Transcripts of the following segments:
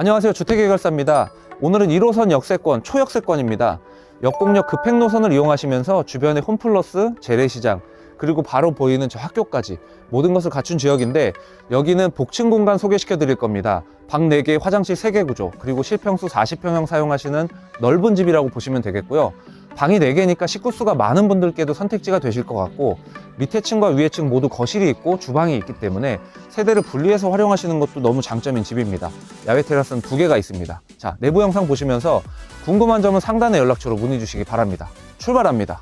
안녕하세요. 주택해결사입니다. 오늘은 1호선 역세권 초역세권입니다. 역곡역 급행 노선을 이용하시면서 주변의 홈플러스 재래시장 그리고 바로 보이는 저 학교까지 모든 것을 갖춘 지역인데 여기는 복층 공간 소개시켜 드릴 겁니다 방 4개 화장실 3개 구조 그리고 실평수 40평형 사용하시는 넓은 집이라고 보시면 되겠고요 방이 4개니까 식구수가 많은 분들께도 선택지가 되실 것 같고 밑에 층과 위에 층 모두 거실이 있고 주방이 있기 때문에 세대를 분리해서 활용하시는 것도 너무 장점인 집입니다. 야외 테라스는 두 개가 있습니다. 자, 내부 영상 보시면서 궁금한 점은 상단의 연락처로 문의 주시기 바랍니다. 출발합니다.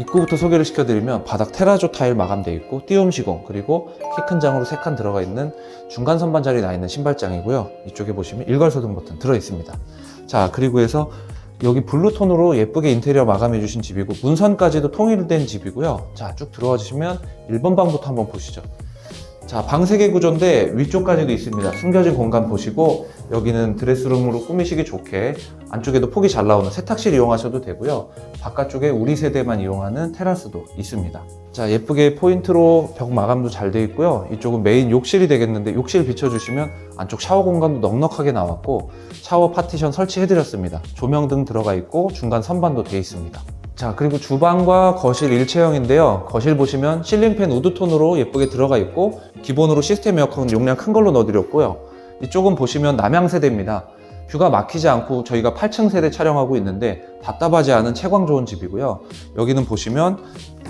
입구부터 소개를 시켜드리면 바닥 테라조 타일 마감되어 있고 띄움 시공 그리고 키 큰 장으로 세칸 들어가 있는 중간 선반 자리 나 있는 신발장이고요. 이쪽에 보시면 일괄소등 버튼 들어 있습니다. 자 그리고 해서 여기 블루톤으로 예쁘게 인테리어 마감해 주신 집이고 문선까지도 통일된 집이고요. 자 쭉 들어와 주시면 1번 방부터 한번 보시죠. 자, 방 3개 구조인데 위쪽까지도 있습니다. 숨겨진 공간 보시고 여기는 드레스룸으로 꾸미시기 좋게 안쪽에도 폭이 잘 나오는 세탁실 이용하셔도 되고요. 바깥쪽에 우리 세대만 이용하는 테라스도 있습니다. 자, 예쁘게 포인트로 벽 마감도 잘 돼 있고요. 이쪽은 메인 욕실이 되겠는데 욕실 비춰주시면 안쪽 샤워 공간도 넉넉하게 나왔고 샤워 파티션 설치해드렸습니다. 조명등 들어가 있고 중간 선반도 돼 있습니다. 자 그리고 주방과 거실 일체형인데요. 거실 보시면 실링팬 우드톤으로 예쁘게 들어가 있고 기본으로 시스템 에어컨 용량 큰 걸로 넣어드렸고요. 이쪽은 보시면 남향 세대입니다. 뷰가 막히지 않고 저희가 8층 세대 촬영하고 있는데 답답하지 않은 채광 좋은 집이고요. 여기는 보시면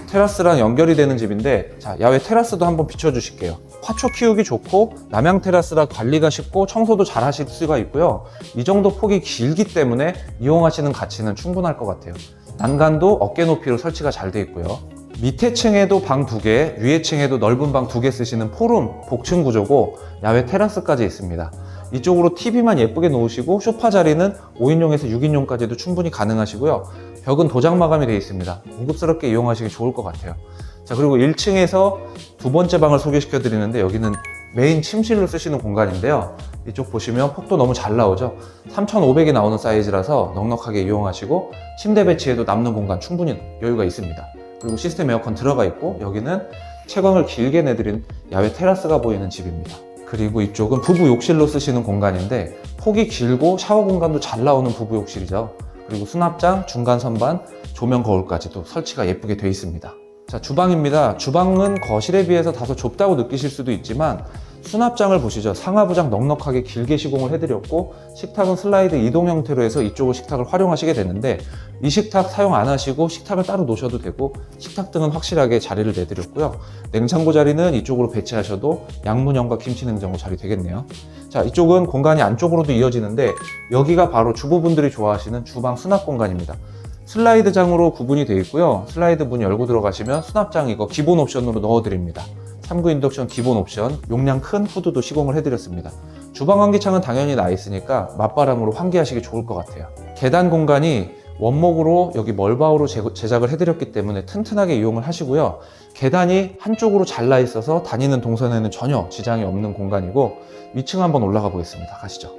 테라스랑 연결이 되는 집인데 자 야외 테라스도 한번 비춰주실게요. 화초 키우기 좋고 남향 테라스라 관리가 쉽고 청소도 잘 하실 수가 있고요. 이 정도 폭이 길기 때문에 이용하시는 가치는 충분할 것 같아요 난간도 어깨 높이로 설치가 잘 돼 있고요. 밑에 층에도 방 두 개, 위에 층에도 넓은 방 두 개 쓰시는 포룸, 복층 구조고 야외 테라스까지 있습니다. 이쪽으로 TV만 예쁘게 놓으시고 소파 자리는 5인용에서 6인용까지도 충분히 가능하시고요. 벽은 도장 마감이 되어 있습니다. 고급스럽게 이용하시기 좋을 것 같아요. 자, 그리고 1층에서 두 번째 방을 소개시켜 드리는데 여기는 메인 침실로 쓰시는 공간인데요. 이쪽 보시면 폭도 너무 잘 나오죠. 3,500이 나오는 사이즈라서 넉넉하게 이용하시고 침대 배치에도 남는 공간 충분히 여유가 있습니다. 그리고 시스템 에어컨 들어가 있고 여기는 채광을 길게 내드린 야외 테라스가 보이는 집입니다. 그리고 이쪽은 부부 욕실로 쓰시는 공간인데 폭이 길고 샤워 공간도 잘 나오는 부부 욕실이죠. 그리고 수납장, 중간 선반, 조명 거울까지도 설치가 예쁘게 되어 있습니다. 자, 주방입니다. 주방은 거실에 비해서 다소 좁다고 느끼실 수도 있지만 수납장을 보시죠. 상하부장 넉넉하게 길게 시공을 해드렸고 식탁은 슬라이드 이동 형태로 해서 이쪽으로 식탁을 활용하시게 되는데 이 식탁 사용 안 하시고 식탁을 따로 놓으셔도 되고 식탁 등은 확실하게 자리를 내드렸고요. 냉장고 자리는 이쪽으로 배치하셔도 양문형과 김치 냉장고 자리 되겠네요. 자, 이쪽은 공간이 안쪽으로도 이어지는데 여기가 바로 주부분들이 좋아하시는 주방 수납 공간입니다. 슬라이드 장으로 구분이 되어 있고요. 슬라이드 문 열고 들어가시면 수납장 이거 기본 옵션으로 넣어드립니다. 3구 인덕션 기본 옵션, 용량 큰 후드도 시공을 해드렸습니다. 주방 환기창은 당연히 나 있으니까 맞바람으로 환기하시기 좋을 것 같아요. 계단 공간이 원목으로 여기 멀바우로 제- 제작을 해드렸기 때문에 튼튼하게 이용을 하시고요. 계단이 한쪽으로 잘라 있어서 다니는 동선에는 전혀 지장이 없는 공간이고 위층 한번 올라가 보겠습니다. 가시죠.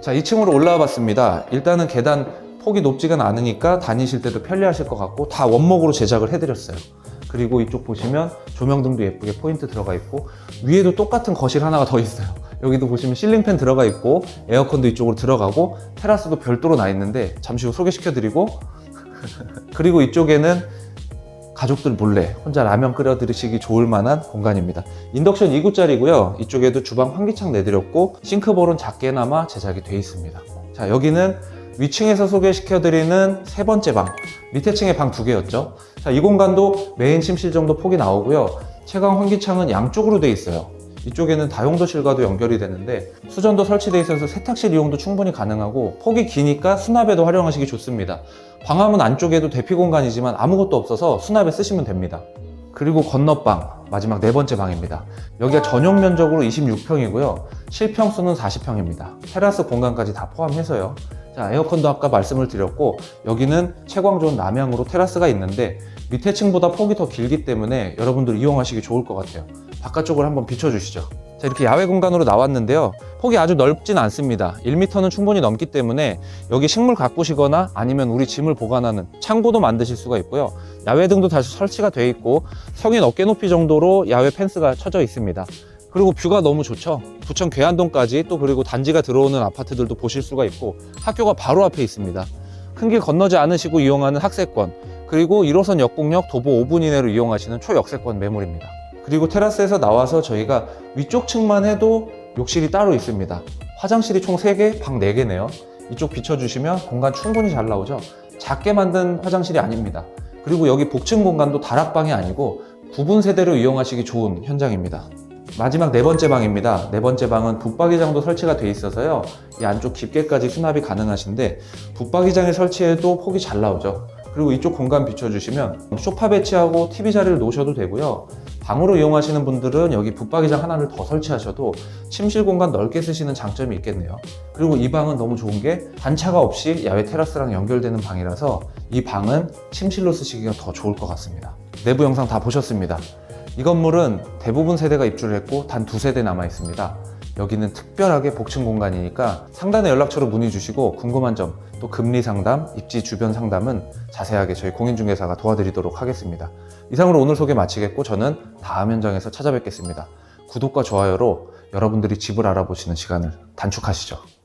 자, 2층으로 올라와 봤습니다. 일단은 계단 폭이 높지가 않으니까 다니실 때도 편리하실 것 같고 다 원목으로 제작을 해드렸어요. 그리고 이쪽 보시면 조명등도 예쁘게 포인트 들어가 있고 위에도 똑같은 거실 하나가 더 있어요. 여기도 보시면 실링팬 들어가 있고 에어컨도 이쪽으로 들어가고 테라스도 별도로 나 있는데 잠시 후 소개시켜 드리고 그리고 이쪽에는 가족들 몰래 혼자 라면 끓여 드시기 좋을 만한 공간입니다. 인덕션 2구짜리고요. 이쪽에도 주방 환기창 내드렸고 싱크볼은 작게나마 제작이 되어 있습니다. 자 여기는 위층에서 소개시켜드리는 세 번째 방 밑에 층에 방 두 개였죠. 자 이 공간도 메인 침실 정도 폭이 나오고요. 채광 환기창은 양쪽으로 되어 있어요. 이쪽에는 다용도실과도 연결이 되는데 수전도 설치되어 있어서 세탁실 이용도 충분히 가능하고 폭이 기니까 수납에도 활용하시기 좋습니다. 방화문 안쪽에도 대피 공간이지만 아무것도 없어서 수납에 쓰시면 됩니다. 그리고 건너방 마지막 네 번째 방입니다. 여기가 전용 면적으로 26평이고요. 실평수는 40평입니다. 테라스 공간까지 다 포함해서요. 자, 에어컨도 아까 말씀을 드렸고 여기는 채광 좋은 남향으로 테라스가 있는데 밑에 층보다 폭이 더 길기 때문에 여러분들 이용하시기 좋을 것 같아요. 바깥쪽을 한번 비춰주시죠. 자, 이렇게 야외 공간으로 나왔는데요. 폭이 아주 넓진 않습니다. 1m는 충분히 넘기 때문에 여기 식물 가꾸시거나 아니면 우리 짐을 보관하는 창고도 만드실 수가 있고요. 야외 등도 다시 설치가 되어 있고 성인 어깨 높이 정도로 야외 펜스가 쳐져 있습니다. 그리고 뷰가 너무 좋죠. 부천 괴한동까지 또 그리고 단지가 들어오는 아파트들도 보실 수가 있고 학교가 바로 앞에 있습니다. 큰 길 건너지 않으시고 이용하는 학세권 그리고 1호선 역곡역 도보 5분 이내로 이용하시는 초역세권 매물입니다. 그리고 테라스에서 나와서 저희가 위쪽 층만 해도 욕실이 따로 있습니다. 화장실이 총 3개, 방 4개네요. 이쪽 비춰주시면 공간 충분히 잘 나오죠. 작게 만든 화장실이 아닙니다. 그리고 여기 복층 공간도 다락방이 아니고 구분 세대로 이용하시기 좋은 현장입니다. 마지막 네 번째 방입니다. 네 번째 방은 붙박이장도 설치가 돼 있어서요. 이 안쪽 깊게까지 수납이 가능하신데 붙박이장에 설치해도 폭이 잘 나오죠. 그리고 이쪽 공간 비춰주시면 소파 배치하고 TV 자리를 놓으셔도 되고요. 방으로 이용하시는 분들은 여기 붙박이장 하나를 더 설치하셔도 침실 공간 넓게 쓰시는 장점이 있겠네요. 그리고 이 방은 너무 좋은 게 단차가 없이 야외 테라스랑 연결되는 방이라서 이 방은 침실로 쓰시기가 더 좋을 것 같습니다. 내부 영상 다 보셨습니다. 이 건물은 대부분 세대가 입주를 했고 단 두 세대 남아 있습니다. 여기는 특별하게 복층 공간이니까 상단에 연락처로 문의 주시고 궁금한 점, 또 금리 상담, 입지 주변 상담은 자세하게 저희 공인중개사가 도와드리도록 하겠습니다. 이상으로 오늘 소개 마치겠고 저는 다음 현장에서 찾아뵙겠습니다. 구독과 좋아요로 여러분들이 집을 알아보시는 시간을 단축하시죠.